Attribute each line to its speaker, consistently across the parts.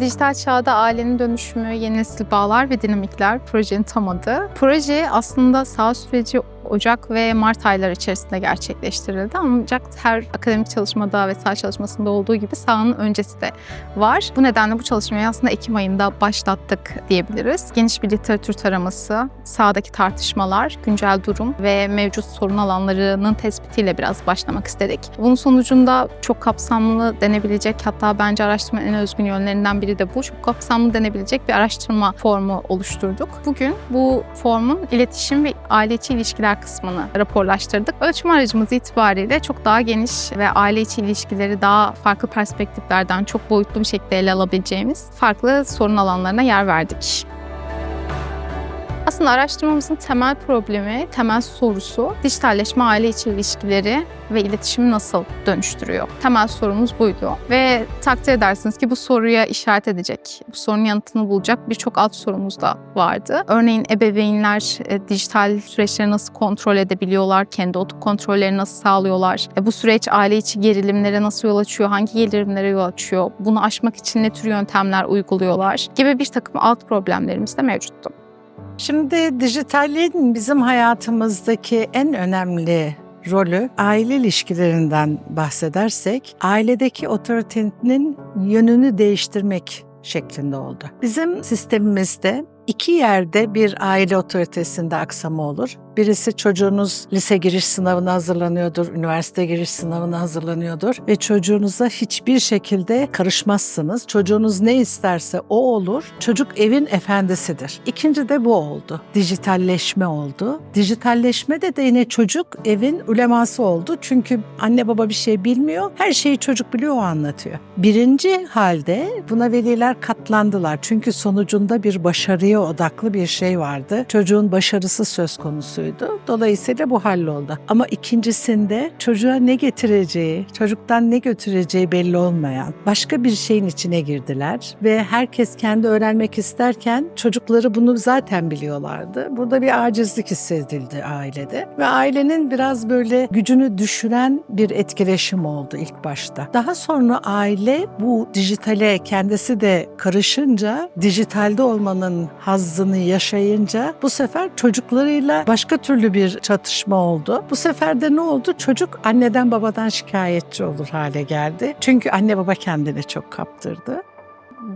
Speaker 1: Dijital çağda ailenin dönüşümü, yeni nesil bağlar ve dinamikler projenin tam adı. Proje aslında sağ süreci Ocak ve Mart ayları içerisinde gerçekleştirildi. Ancak her akademik çalışmada ve saha çalışmasında olduğu gibi sahanın öncesi de var. Bu nedenle bu çalışmayı aslında Ekim ayında başlattık diyebiliriz. Geniş bir literatür taraması, sahadaki tartışmalar, güncel durum ve mevcut sorun alanlarının tespitiyle biraz başlamak istedik. Bunun sonucunda çok kapsamlı denebilecek hatta bence araştırmanın en özgün yönlerinden biri de bu. Çok kapsamlı denebilecek bir araştırma formu oluşturduk. Bugün bu formun iletişim ve aile içi ilişkiler kısmını raporlaştırdık. Ölçüm aracımız itibariyle çok daha geniş ve aile içi ilişkileri daha farklı perspektiflerden çok boyutlu bir şekilde ele alabileceğimiz farklı sorun alanlarına yer verdik. Aslında araştırmamızın temel problemi, temel sorusu dijitalleşme aile içi ilişkileri ve iletişimi nasıl dönüştürüyor? Temel sorumuz buydu. Ve takdir edersiniz ki bu soruya işaret edecek, bu sorunun yanıtını bulacak birçok alt sorumuz da vardı. Örneğin ebeveynler e, dijital süreçleri nasıl kontrol edebiliyorlar, kendi otuk kontrolleri nasıl sağlıyorlar, e, bu süreç aile içi gerilimlere nasıl yol açıyor, hangi gerilimlere yol açıyor, bunu aşmak için ne tür yöntemler uyguluyorlar gibi bir takım alt problemlerimiz de mevcuttu.
Speaker 2: Şimdi dijitalliğin bizim hayatımızdaki en önemli rolü aile ilişkilerinden bahsedersek ailedeki otoritenin yönünü değiştirmek şeklinde oldu. Bizim sistemimizde iki yerde bir aile otoritesinde aksama olur. Birisi çocuğunuz lise giriş sınavına hazırlanıyordur, üniversite giriş sınavına hazırlanıyordur ve çocuğunuza hiçbir şekilde karışmazsınız. Çocuğunuz ne isterse o olur. Çocuk evin efendisidir. İkinci de bu oldu. Dijitalleşme oldu. Dijitalleşmede de yine çocuk evin uleması oldu. Çünkü anne baba bir şey bilmiyor. Her şeyi çocuk biliyor o anlatıyor. Birinci halde buna veliler katlandılar. Çünkü sonucunda bir başarıya odaklı bir şey vardı. Çocuğun başarısı söz konusuydu. Dolayısıyla bu halloldu. Ama ikincisinde çocuğa ne getireceği, çocuktan ne götüreceği belli olmayan başka bir şeyin içine girdiler ve herkes kendi öğrenmek isterken çocukları bunu zaten biliyorlardı. Burada bir acizlik hissedildi ailede ve ailenin biraz böyle gücünü düşüren bir etkileşim oldu ilk başta. Daha sonra aile bu dijitale kendisi de karışınca, dijitalde olmanın hazzını yaşayınca bu sefer çocuklarıyla başka türlü bir çatışma oldu. Bu sefer de ne oldu? Çocuk anneden babadan şikayetçi olur hale geldi. Çünkü anne baba kendine çok kaptırdı.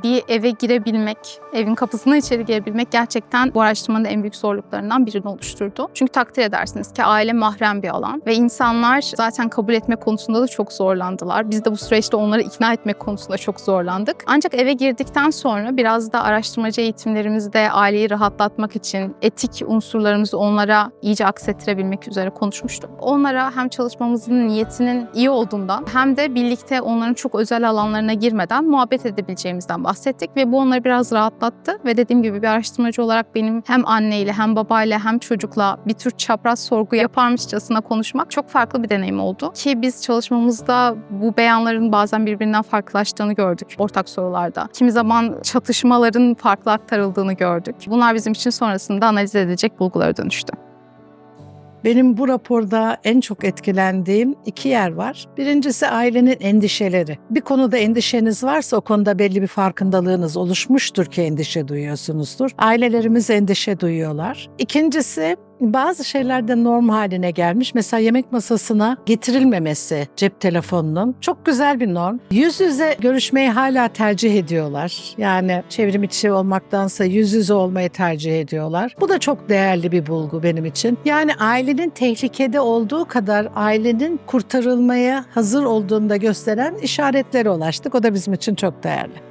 Speaker 1: Bir eve girebilmek, evin kapısına içeri girebilmek gerçekten bu araştırmanın en büyük zorluklarından birini oluşturdu. Çünkü takdir edersiniz ki aile mahrem bir alan ve insanlar zaten kabul etme konusunda da çok zorlandılar. Biz de bu süreçte onları ikna etmek konusunda çok zorlandık. Ancak eve girdikten sonra biraz da araştırmacı eğitimlerimizde aileyi rahatlatmak için etik unsurlarımızı onlara iyice aksettirebilmek üzere konuşmuştuk. Onlara hem çalışmamızın niyetinin iyi olduğundan hem de birlikte onların çok özel alanlarına girmeden muhabbet edebileceğimizden bahsettik ve bu onları biraz rahatlattı ve dediğim gibi bir araştırmacı olarak benim hem anneyle hem babayla hem çocukla bir tür çapraz sorgu yaparmışçasına konuşmak çok farklı bir deneyim oldu. Ki biz çalışmamızda bu beyanların bazen birbirinden farklılaştığını gördük ortak sorularda. Kimi zaman çatışmaların farklı aktarıldığını gördük. Bunlar bizim için sonrasında analiz edilecek bulgulara dönüştü.
Speaker 2: Benim bu raporda en çok etkilendiğim iki yer var. Birincisi ailenin endişeleri. Bir konuda endişeniz varsa o konuda belli bir farkındalığınız oluşmuştur ki endişe duyuyorsunuzdur. Ailelerimiz endişe duyuyorlar. İkincisi bazı şeyler de norm haline gelmiş. Mesela yemek masasına getirilmemesi cep telefonunun çok güzel bir norm. Yüz yüze görüşmeyi hala tercih ediyorlar. Yani çevrim içi olmaktansa yüz yüze olmayı tercih ediyorlar. Bu da çok değerli bir bulgu benim için. Yani ailenin tehlikede olduğu kadar ailenin kurtarılmaya hazır olduğunu da gösteren işaretlere ulaştık. O da bizim için çok değerli.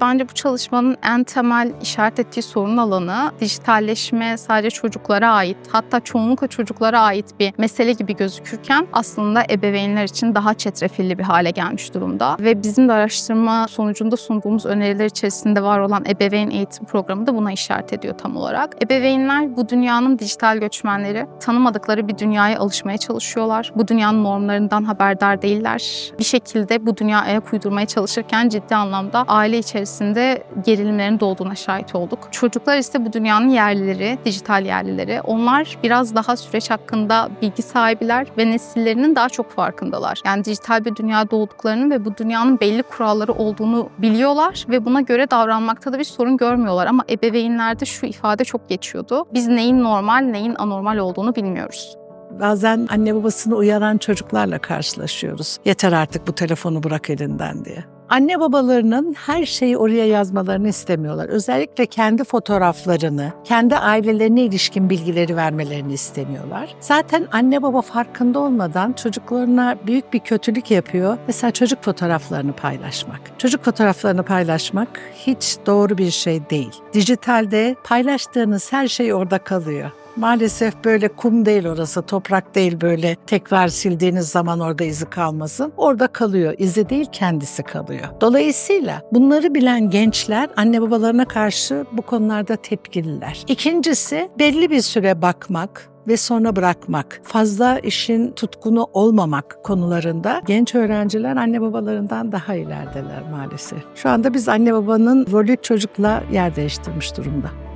Speaker 1: Bence bu çalışmanın en temel işaret ettiği sorun alanı dijitalleşme sadece çocuklara ait hatta çoğunlukla çocuklara ait bir mesele gibi gözükürken aslında ebeveynler için daha çetrefilli bir hale gelmiş durumda. Ve bizim de araştırma sonucunda sunduğumuz öneriler içerisinde var olan ebeveyn eğitim programı da buna işaret ediyor tam olarak. Ebeveynler bu dünyanın dijital göçmenleri tanımadıkları bir dünyaya alışmaya çalışıyorlar. Bu dünyanın normlarından haberdar değiller. Bir şekilde bu dünya ayak uydurmaya çalışırken ciddi anlamda aile içerisinde içerisinde gerilimlerin doğduğuna şahit olduk. Çocuklar ise bu dünyanın yerlileri, dijital yerlileri. Onlar biraz daha süreç hakkında bilgi sahibiler ve nesillerinin daha çok farkındalar. Yani dijital bir dünya doğduklarını ve bu dünyanın belli kuralları olduğunu biliyorlar ve buna göre davranmakta da bir sorun görmüyorlar. Ama ebeveynlerde şu ifade çok geçiyordu. Biz neyin normal, neyin anormal olduğunu bilmiyoruz.
Speaker 2: Bazen anne babasını uyaran çocuklarla karşılaşıyoruz. Yeter artık bu telefonu bırak elinden diye. Anne babalarının her şeyi oraya yazmalarını istemiyorlar. Özellikle kendi fotoğraflarını, kendi ailelerine ilişkin bilgileri vermelerini istemiyorlar. Zaten anne baba farkında olmadan çocuklarına büyük bir kötülük yapıyor. Mesela çocuk fotoğraflarını paylaşmak. Çocuk fotoğraflarını paylaşmak hiç doğru bir şey değil. Dijitalde paylaştığınız her şey orada kalıyor. Maalesef böyle kum değil orası, toprak değil böyle tekrar sildiğiniz zaman orada izi kalmasın. Orada kalıyor, izi değil kendisi kalıyor. Dolayısıyla bunları bilen gençler anne babalarına karşı bu konularda tepkililer. İkincisi belli bir süre bakmak, ve sonra bırakmak, fazla işin tutkunu olmamak konularında genç öğrenciler anne babalarından daha ilerideler maalesef. Şu anda biz anne babanın rolü çocukla yer değiştirmiş durumda.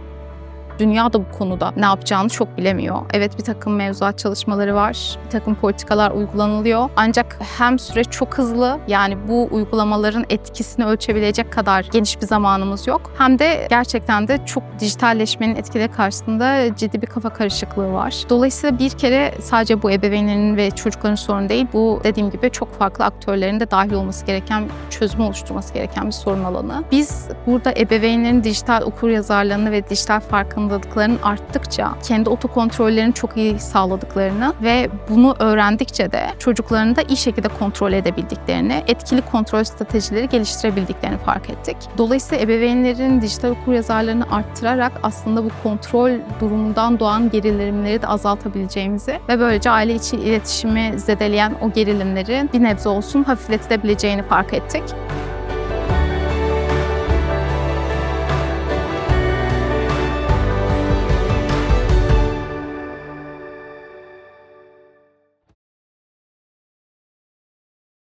Speaker 1: Dünya da bu konuda ne yapacağını çok bilemiyor. Evet bir takım mevzuat çalışmaları var, bir takım politikalar uygulanılıyor. Ancak hem süreç çok hızlı yani bu uygulamaların etkisini ölçebilecek kadar geniş bir zamanımız yok. Hem de gerçekten de çok dijitalleşmenin etkileri karşısında ciddi bir kafa karışıklığı var. Dolayısıyla bir kere sadece bu ebeveynlerin ve çocukların sorunu değil, bu dediğim gibi çok farklı aktörlerin de dahil olması gereken, çözüm oluşturması gereken bir sorun alanı. Biz burada ebeveynlerin dijital okur yazarlığını ve dijital farkındalıklarının arttıkça kendi otokontrollerini çok iyi sağladıklarını ve bunu öğrendikçe de çocuklarını da iyi şekilde kontrol edebildiklerini, etkili kontrol stratejileri geliştirebildiklerini fark ettik. Dolayısıyla ebeveynlerin dijital okur yazarlarını arttırarak aslında bu kontrol durumundan doğan gerilimleri de azaltabileceğimizi ve böylece aile içi iletişimi zedeleyen o gerilimleri bir nebze olsun hafifletebileceğini fark ettik.